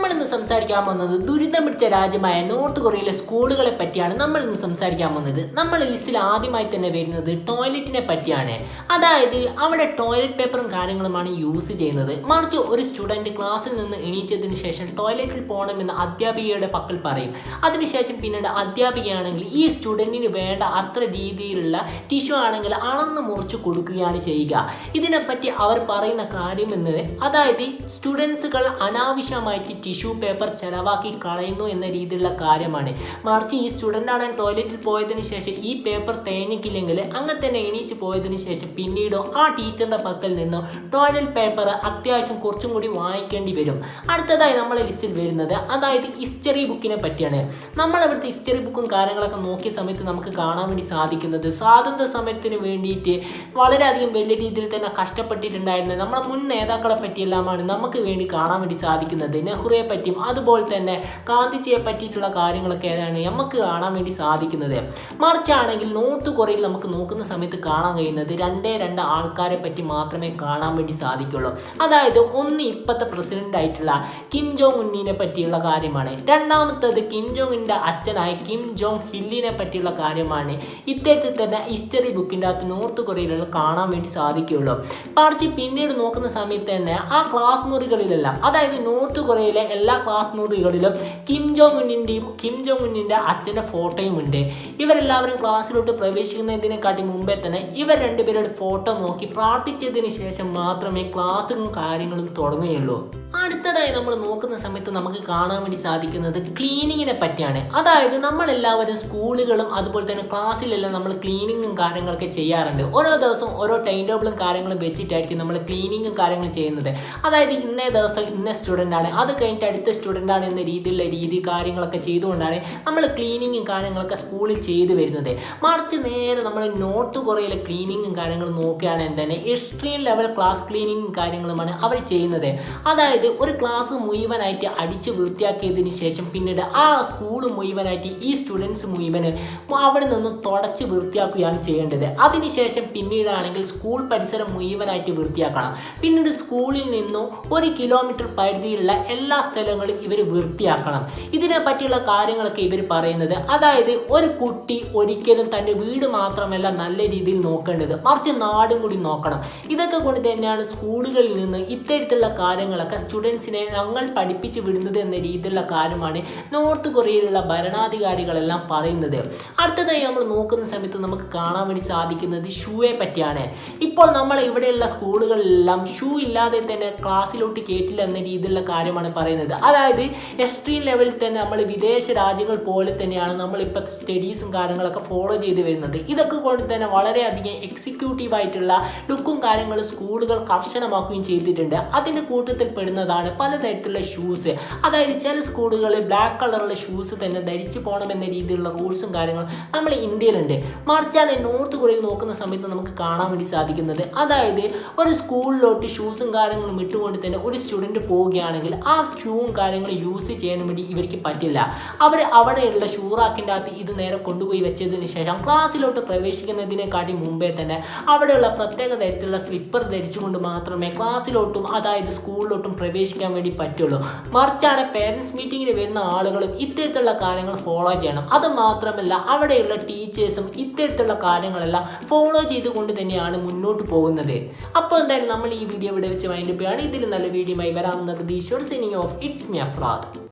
നമ്മൾ ഇന്ന് സംസാരിക്കാൻ പോകുന്നത് ദുരിതം പിടിച്ച രാജ്യമായ നോർത്ത് കൊറിയയിലെ സ്കൂളുകളെ പറ്റിയാണ്. നമ്മൾ ഇന്ന് സംസാരിക്കാൻ പോകുന്നത് നമ്മൾ ലിസ്റ്റിൽ ആദ്യമായി തന്നെ വരുന്നത് ടോയ്ലറ്റിനെ പറ്റിയാണ്. അതായത് അവിടെ ടോയ്ലറ്റ് പേപ്പറും കാര്യങ്ങളുമാണ് യൂസ് ചെയ്യുന്നത്. മറിച്ച് ഒരു സ്റ്റുഡന്റ് ക്ലാസ്സിൽ നിന്ന് എണീറ്റതിന് ശേഷം ടോയ്ലറ്റിൽ പോകണമെന്ന് അധ്യാപികയുടെ പക്കൽ പറയും. അതിനുശേഷം പിന്നീട് അധ്യാപികയാണെങ്കിൽ ഈ സ്റ്റുഡന്റിന് വേണ്ട അത്ര രീതിയിലുള്ള ടിഷ്യൂ ആണെങ്കിൽ അളന്ന് മുറിച്ച് കൊടുക്കുകയാണ് ചെയ്യുക. ഇതിനെപ്പറ്റി അവർ പറയുന്ന കാര്യം എന്നത് അതായത് സ്റ്റുഡൻസുകൾ അനാവശ്യമായിട്ട് ടിഷ്യൂ പേപ്പർ ചെലവാക്കി കളയുന്നു എന്ന രീതിയിലുള്ള കാര്യമാണ്. മറിച്ച് ഈ സ്റ്റുഡന്റ് ആണ് ടോയ്ലറ്റിൽ പോയതിന് ശേഷം ഈ പേപ്പർ തേഞ്ഞിക്കില്ലെങ്കിൽ അങ്ങനെ തന്നെ എണീച്ച് പോയതിന് ശേഷം പിന്നീടോ ആ ടീച്ചറിന്റെ പക്കൽ നിന്നോ ടോയ്ലറ്റ് പേപ്പർ അത്യാവശ്യം കുറച്ചും കൂടി വാങ്ങിക്കേണ്ടി വരും. അടുത്തതായി നമ്മളെ ലിസ്റ്റിൽ വരുന്നത് അതായത് ഹിസ്റ്ററി ബുക്കിനെ പറ്റിയാണ്. നമ്മൾ അവിടുത്തെ ഹിസ്റ്ററി ബുക്കും കാര്യങ്ങളൊക്കെ നോക്കിയ സമയത്ത് നമുക്ക് കാണാൻ വേണ്ടി സാധിക്കുന്നത് സ്വാതന്ത്ര്യ സമരത്തിന് വേണ്ടിയിട്ട് വളരെയധികം വലിയ രീതിയിൽ തന്നെ കഷ്ടപ്പെട്ടിട്ടുണ്ടായിരുന്നത് നമ്മുടെ മുൻ നേതാക്കളെ പറ്റിയെല്ലാമാണ് നമുക്ക് വേണ്ടി കാണാൻ വേണ്ടി സാധിക്കുന്നത്. നെഹ്റുയെ പറ്റിയും അതുപോലെ തന്നെ ഗാന്ധിജിയെ പറ്റിയിട്ടുള്ള കാര്യങ്ങളൊക്കെ ഏതാണ് നമുക്ക് കാണാൻ വേണ്ടി സാധിക്കുന്നത്. മറിച്ചാണെങ്കിൽ നോർത്ത് കൊറിയയിൽ നമുക്ക് നോക്കുന്ന സമയത്ത് കാണാൻ കഴിയുന്നത് രണ്ടേ രണ്ട് ആൾക്കാരെ പറ്റി മാത്രമേ കാണാൻ വേണ്ടി സാധിക്കുള്ളൂ. അതായത് ഒന്ന് ഇപ്പോഴത്തെ പ്രസിഡന്റ് ആയിട്ടുള്ള കിം ജോങ് ഉന്നിനെ പറ്റിയുള്ള കാര്യമാണ്. രണ്ടാമത്തത് കിം ജോങ്ങിന്റെ അച്ഛനായ കിം ജോങ് ഹില്ലിനെ പറ്റിയുള്ള കാര്യമാണ്. ഇത്തരത്തിൽ തന്നെ ഹിസ്റ്ററി ബുക്കിന്റെ അകത്ത് നോർത്ത് കൊറിയയിലുള്ള കാണാൻ വേണ്ടി സാധിക്കുകയുള്ളൂ മറിച്ച് പിന്നീട് നോക്കുന്ന സമയത്ത് തന്നെ ആ ക്ലാസ് മുറികളിലെല്ലാം അതായത് നോർത്ത് കൊറിയയിലെ എല്ലാ ക്ലാസ് മുറികളിലും കിം ജോങ് ഉന്നിന്റെയും കിം ജോങ് ഉന്നിന്റെ അച്ഛന്റെ ഫോട്ടോയും ഉണ്ട്. ഇവരെല്ലാവരും ക്ലാസ്സിലോട്ട് പ്രവേശിക്കുന്നതിനെക്കാട്ടി മുമ്പേ തന്നെ ഇവർ രണ്ടുപേരുടെ ഫോട്ടോ നോക്കി പ്രാർത്ഥിച്ചതിന് ശേഷം മാത്രമേ ക്ലാസ്സും കാര്യങ്ങളും തുടങ്ങുകയുള്ളൂ. അടുത്തതായി നമ്മൾ നോക്കുന്ന സമയത്ത് നമുക്ക് കാണാൻ വേണ്ടി സാധിക്കുന്നത് ക്ലീനിങ്ങിനെ പറ്റിയാണ്. അതായത് നമ്മളെല്ലാവരും സ്കൂളുകളും അതുപോലെ തന്നെ ക്ലാസ്സിലെല്ലാം നമ്മൾ ക്ലീനിങ്ങും കാര്യങ്ങളൊക്കെ ചെയ്യാറുണ്ട്. ഓരോ ദിവസവും ഓരോ ടൈം ടേബിളും കാര്യങ്ങളും വെച്ചിട്ടായിരിക്കും നമ്മൾ ക്ലീനിങ്ങും കാര്യങ്ങളും ചെയ്യുന്നത്. അതായത് ഇന്നേ ദിവസം ഇന്ന സ്റ്റുഡന്റ് ആണ് അത് കഴിഞ്ഞിട്ട് അടുത്ത സ്റ്റുഡന്റ് ആണ് എന്ന രീതിയിലുള്ള രീതി കാര്യങ്ങളൊക്കെ ചെയ്തുകൊണ്ടാണ് നമ്മൾ ക്ലീനിങ്ങും കാര്യങ്ങളൊക്കെ സ്കൂളിൽ ചെയ്തു വരുന്നത്. മറിച്ച് നേരെ നമ്മൾ നോട്ട് കുറയിലെ ക്ലീനിങ്ങും കാര്യങ്ങളും നോക്കുകയാണെങ്കിൽ തന്നെ എക്സ്ട്രീം ലെവൽ ക്ലാസ് ക്ലീനിങ്ങും കാര്യങ്ങളുമാണ് അവർ ചെയ്യുന്നത്. അതായത് ഒരു ക്ലാസ് മുഴുവനായിട്ട് അടിച്ച് വൃത്തിയാക്കിയതിന് ശേഷം പിന്നീട് ആ സ്കൂൾ മുഴുവനായിട്ട് ഈ സ്റ്റുഡൻസ് മുഴുവൻ അവിടെ നിന്നും തുടച്ച് വൃത്തിയാക്കുകയാണ് ചെയ്യേണ്ടത്. അതിനുശേഷം പിന്നീടാണെങ്കിൽ സ്കൂൾ പരിസരം മുഴുവനായിട്ട് വൃത്തിയാക്കണം. പിന്നീട് സ്കൂളിൽ നിന്നും ഒരു കിലോമീറ്റർ പരിധിയിലുള്ള എല്ലാ സ്ഥലങ്ങളും ഇവർ വൃത്തിയാക്കണം. ഇതിനെ പറ്റിയുള്ള കാര്യങ്ങളൊക്കെ ഇവർ പറയുന്നത് അതായത് ഒരു കുട്ടി ഒരിക്കലും തന്റെ വീട് മാത്രമല്ല നല്ല രീതിയിൽ നോക്കേണ്ടത് മറിച്ച് നാടും കൂടി നോക്കണം. ഇതൊക്കെ കൊണ്ട് തന്നെയാണ് സ്കൂളുകളിൽ നിന്ന് ഇത്തരത്തിലുള്ള കാര്യങ്ങളൊക്കെ സ്റ്റുഡൻസിനെ ഞങ്ങൾ പഠിപ്പിച്ച് വിടുന്നത് എന്ന രീതിയിലുള്ള കാര്യമാണ് നോർത്ത് കൊറിയയിലുള്ള ഭരണാധികാരികളെല്ലാം പറയുന്നത്. അടുത്തതായി നമ്മൾ നോക്കുന്ന സമയത്ത് നമുക്ക് കാണാൻ വേണ്ടി സാധിക്കുന്നത് ഷൂയെ പറ്റിയാണ്. ഇപ്പോൾ നമ്മൾ ഇവിടെയുള്ള സ്കൂളുകളിലെല്ലാം ഷൂ ഇല്ലാതെ തന്നെ ക്ലാസ്സിലോട്ട് കേട്ടില്ല എന്ന രീതിയിലുള്ള കാര്യമാണ് പറയുന്നത്. അതായത് എക്സ്ട്രീം ലെവലിൽ തന്നെ നമ്മൾ വിദേശ രാജ്യങ്ങൾ പോലെ തന്നെയാണ് നമ്മൾ ഇപ്പോഴത്തെ സ്റ്റഡീസും കാര്യങ്ങളൊക്കെ ഫോളോ ചെയ്ത് വരുന്നത്. ഇതൊക്കെ കൊണ്ട് തന്നെ വളരെയധികം എക്സിക്യൂട്ടീവ് ആയിട്ടുള്ള ലുക്കും കാര്യങ്ങളും സ്കൂളുകൾ കർശനമാക്കുകയും ചെയ്തിട്ടുണ്ട്. അതിന്റെ കൂട്ടത്തിൽ പെടുന്നതാണ് പലതരത്തിലുള്ള ഷൂസ് അതായത് ചില സ്കൂളുകളിൽ ബ്ലാക്ക് കളറുള്ള ഷൂസ് തന്നെ ധരിച്ചു പോകണമെന്ന രീതിയിലുള്ള റൂൾസും കാര്യങ്ങളും നമ്മൾ ഇന്ത്യയിലുണ്ട്. മറിച്ചാണ് നോർത്ത് കൊറിയയിൽ നോക്കുന്ന സമയത്ത് നമുക്ക് കാണാൻ വേണ്ടി സാധിക്കുന്നത്. അതായത് ഒരു സ്കൂളിലോട്ട് ഷൂസും കാര്യങ്ങളും ഇട്ടുകൊണ്ട് തന്നെ ഒരു സ്റ്റുഡന്റ് പോവുകയാണെങ്കിൽ ആ ഷൂവും കാര്യങ്ങളും യൂസ് ചെയ്യാൻ വേണ്ടി ഇവർക്ക് പറ്റില്ല. അവർ അവിടെയുള്ള ഷൂറാക്കിന്റെ അകത്ത് ഇത് നേരെ കൊണ്ടുപോയി വെച്ചതിന് ശേഷം ക്ലാസ്സിലോട്ട് പ്രവേശിക്കുന്നതിനെക്കാട്ടി മുമ്പേ തന്നെ അവിടെയുള്ള പ്രത്യേക തരത്തിലുള്ള സ്ലിപ്പർ ധരിച്ചുകൊണ്ട് മാത്രമേ ക്ലാസ്സിലോട്ടും അതായത് സ്കൂളിലോട്ടും പ്രവേശിക്കാൻ വേണ്ടി പറ്റുള്ളൂ. മറിച്ചാണ് പേരൻസ് മീറ്റിങ്ങിന് വരുന്ന ആളുകളും ഇത്തരത്തിലുള്ള കാര്യങ്ങൾ ഫോളോ ചെയ്യണം. അത് മാത്രമല്ല അവിടെയുള്ള ടീച്ചേഴ്സും ഇത്തരത്തിലുള്ള കാര്യങ്ങളെല്ലാം ഫോളോ ചെയ്തുകൊണ്ട് തന്നെയാണ് മുന്നോട്ട് പോകുന്നത്. അപ്പോൾ എന്തായാലും നമ്മൾ ഈ വീഡിയോ ഇവിടെ വെച്ച് വൈൻഡപ്പ് ആണ് ഇതിൽ നല്ല വീഡിയോ വീഡിയോയുമായി വരാമെന്ന പ്രതീക്ഷയോട് signing off it's me Afrad